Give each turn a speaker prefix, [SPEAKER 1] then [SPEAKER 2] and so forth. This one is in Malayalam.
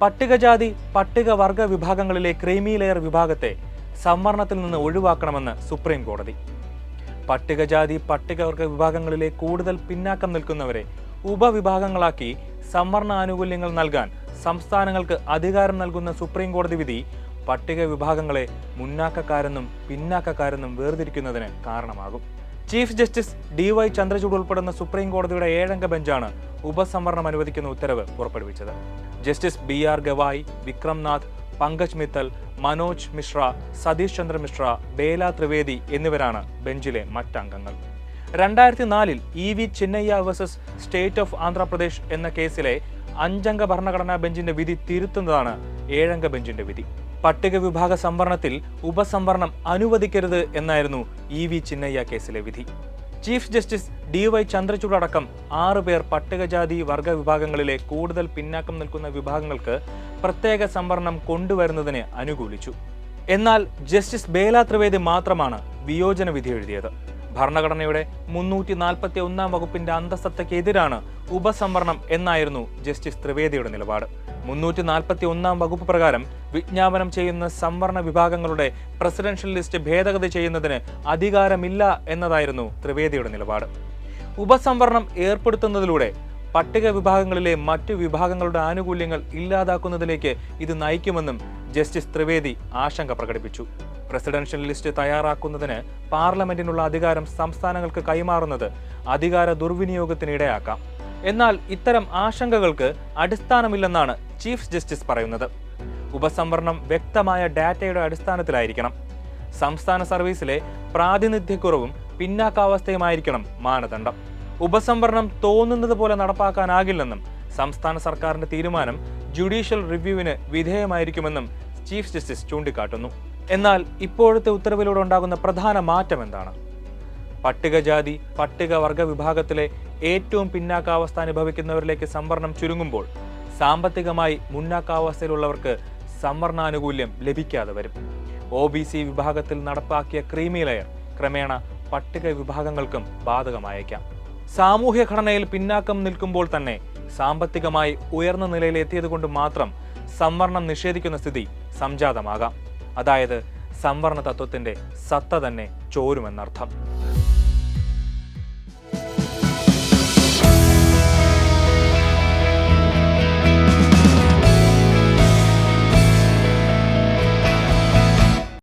[SPEAKER 1] പട്ടികജാതി പട്ടികവർഗ വിഭാഗങ്ങളിലെ ക്രീമി ലെയർ വിഭാഗത്തെ സംവരണത്തിൽ നിന്ന് ഒഴിവാക്കണമെന്ന് സുപ്രീം കോടതി പട്ടികജാതി പട്ടികവർഗ വിഭാഗങ്ങളിലെ കൂടുതൽ പിന്നാക്കം നിൽക്കുന്നവരെ ഉപവിഭാഗങ്ങളാക്കി സംവരണ ആനുകൂല്യങ്ങൾ നൽകാൻ സംസ്ഥാനങ്ങൾക്ക് അധികാരം നൽകുന്ന സുപ്രീം കോടതി വിധി പട്ടിക വിഭാഗങ്ങളെ മുന്നാക്കക്കാരെന്നും പിന്നാക്കക്കാരെന്നും വേർതിരിക്കുന്നതിന് കാരണമാകും. Chief justice D Y Chandrachud ഉൾപ്പെടുന്ന സുപ്രീം കോടതിയുടെ ഏഴംഗ ബെഞ്ചാണ് ഉപസംവരണം അനുവദിക്കുന്ന ഉത്തരവ് പുറപ്പെടുവിച്ചത്. Justice B R Gavai Vikram Nath Pankaj Mithal Manoj Mishra Satish Chandra Mishra Bela Trivedi എന്നിവരാണ് ബെഞ്ചിലെ മറ്റംഗങ്ങൾ. രണ്ടായിരത്തി നാലിൽ E V Chinnaiah versus state of Andhra Pradesh എന്ന കേസിലെ അഞ്ചംഗ ഭരണഘടനാ ബെഞ്ചിന്റെ വിധി തിരുത്തുന്നതാണ് ഏഴംഗ ബെഞ്ചിന്റെ വിധി. പട്ടിക വിഭാഗ സംവരണത്തിൽ ഉപസംവരണം അനുവദിക്കരുത് എന്നായിരുന്നു ഇ വി ചിന്നയ്യ കേസിലെ വിധി. Chief justice D Y Chandrachud അടക്കം ആറുപേർ പട്ടികജാതി വർഗ വിഭാഗങ്ങളിലെ കൂടുതൽ പിന്നാക്കം നിൽക്കുന്ന വിഭാഗങ്ങൾക്ക് പ്രത്യേക സംവരണം കൊണ്ടുവരുന്നതിന് അനുകൂലിച്ചു. എന്നാൽ ജസ്റ്റിസ് ബേല ത്രിവേദി മാത്രമാണ് വിയോജന വിധി എഴുതിയത്. ഭരണഘടനയുടെ മുന്നൂറ്റി നാൽപ്പത്തി ഒന്നാം വകുപ്പിന്റെ അന്തസ്സത്തയ്ക്കെതിരാണ് ഉപസംവരണം എന്നായിരുന്നു ജസ്റ്റിസ് ത്രിവേദിയുടെ നിലപാട്. മുന്നൂറ്റി നാൽപ്പത്തി ഒന്നാം വകുപ്പ് പ്രകാരം വിജ്ഞാപനം ചെയ്യുന്ന സംവരണ വിഭാഗങ്ങളുടെ പ്രസിഡൻഷ്യൽ ലിസ്റ്റ് ഭേദഗതി ചെയ്യുന്നതിന് അധികാരമില്ല എന്നതായിരുന്നു ത്രിവേദിയുടെ നിലപാട്. ഉപസംവരണം ഏർപ്പെടുത്തുന്നതിലൂടെ പട്ടിക വിഭാഗങ്ങളിലെ മറ്റു വിഭാഗങ്ങളുടെ ആനുകൂല്യങ്ങൾ ഇല്ലാതാക്കുന്നതിലേക്ക് ഇത് നയിക്കുമെന്നും ജസ്റ്റിസ് ത്രിവേദി ആശങ്ക പ്രകടിപ്പിച്ചു. പ്രസിഡൻഷ്യൽ ലിസ്റ്റ് തയ്യാറാക്കുന്നതിന് പാർലമെന്റിനുള്ള അധികാരം സംസ്ഥാനങ്ങൾക്ക് കൈമാറുന്നത് അധികാര ദുർവിനിയോഗത്തിന് ഇടയാക്കാം എന്നാൽ ഇത്തരം ആശങ്കകൾക്ക് അടിസ്ഥാനമില്ലെന്നാണ് ചീഫ് ജസ്റ്റിസ് പറയുന്നത്. ഉപസംവരണം വ്യക്തമായ ഡാറ്റയുടെ അടിസ്ഥാനത്തിലായിരിക്കണം. സംസ്ഥാന സർവീസിലെ പ്രാതിനിധ്യക്കുറവും പിന്നാക്കാവസ്ഥയുമായിരിക്കണം മാനദണ്ഡം. ഉപസംവരണം തോന്നുന്നത് പോലെ നടപ്പാക്കാനാകില്ലെന്നും സംസ്ഥാന സർക്കാരിന്റെ തീരുമാനം ജുഡീഷ്യൽ റിവ്യൂവിന് വിധേയമായിരിക്കുമെന്നും ചീഫ് ജസ്റ്റിസ് ചൂണ്ടിക്കാട്ടുന്നു. എന്നാൽ ഇപ്പോഴത്തെ ഉത്തരവിലൂടെ ഉണ്ടാകുന്ന പ്രധാന മാറ്റം എന്താണ്? പട്ടികജാതി പട്ടികവർഗ വിഭാഗത്തിലെ ഏറ്റവും പിന്നാക്കാവസ്ഥ അനുഭവിക്കുന്നവരിലേക്ക് സംവരണം ചുരുങ്ങുമ്പോൾ സാമ്പത്തികമായി മുന്നാക്കാവസ്ഥയിലുള്ളവർക്ക് സംവരണാനുകൂല്യം ലഭിക്കാതെ വരും. ഒ ബി സി വിഭാഗത്തിൽ നടപ്പാക്കിയ ക്രീമി ലെയർ ക്രമേണ പട്ടിക വിഭാഗങ്ങൾക്കും ബാധകമായേക്കാം. സാമൂഹ്യ ഘടനയിൽ പിന്നാക്കം നിൽക്കുമ്പോൾ തന്നെ സാമ്പത്തികമായി ഉയർന്ന നിലയിൽ എത്തിയതുകൊണ്ട് മാത്രം സംവരണം നിഷേധിക്കുന്ന സ്ഥിതി സംജാതമാകാം. അതായത് സംവരണ തത്വത്തിന്റെ സത്ത തന്നെ ചോരുമെന്നർത്ഥം.